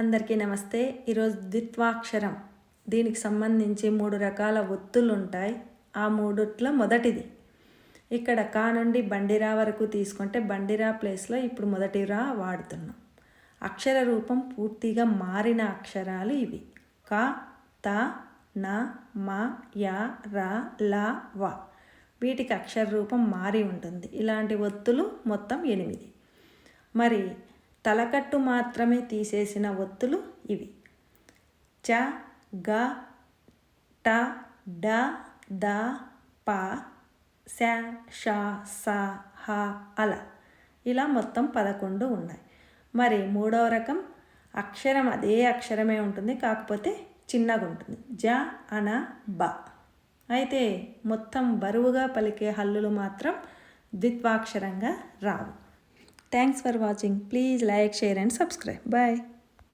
అందరికీ నమస్తే ఈరోజు ద్విత్వాక్షరం దీనికి సంబంధించి మూడు రకాల ఒత్తులు ఉంటాయి ఆ మూడుట్లో మొదటిది ఇక్కడ కా నుండి బండిరా వరకు తీసుకుంటే బండిరా ప్లేస్లో ఇప్పుడు మొదటి రా వాడుతున్నాం అక్షర రూపం పూర్తిగా మారిన అక్షరాలు ఇవి కా త న మా యా రా లా వ వీటికి అక్షర రూపం మారి ఉంటుంది ఇలాంటి ఒత్తులు మొత్తం ఎనిమిది మరి తలకట్టు మాత్రమే తీసేసిన ఒత్తులు ఇవి చ గ ట డ ద ప శ ష స హ అల ఇలా మొత్తం పదకొండు ఉన్నాయి మరి మూడవ రకం అక్షరం అదే అక్షరమే ఉంటుంది కాకపోతే చిన్నగా ఉంటుంది జ అన బ అయితే మొత్తం బరువుగా పలికే హల్లులు మాత్రం ద్విత్వాక్షరంగా రావు Thanks for watching. Please like, share and subscribe. Bye.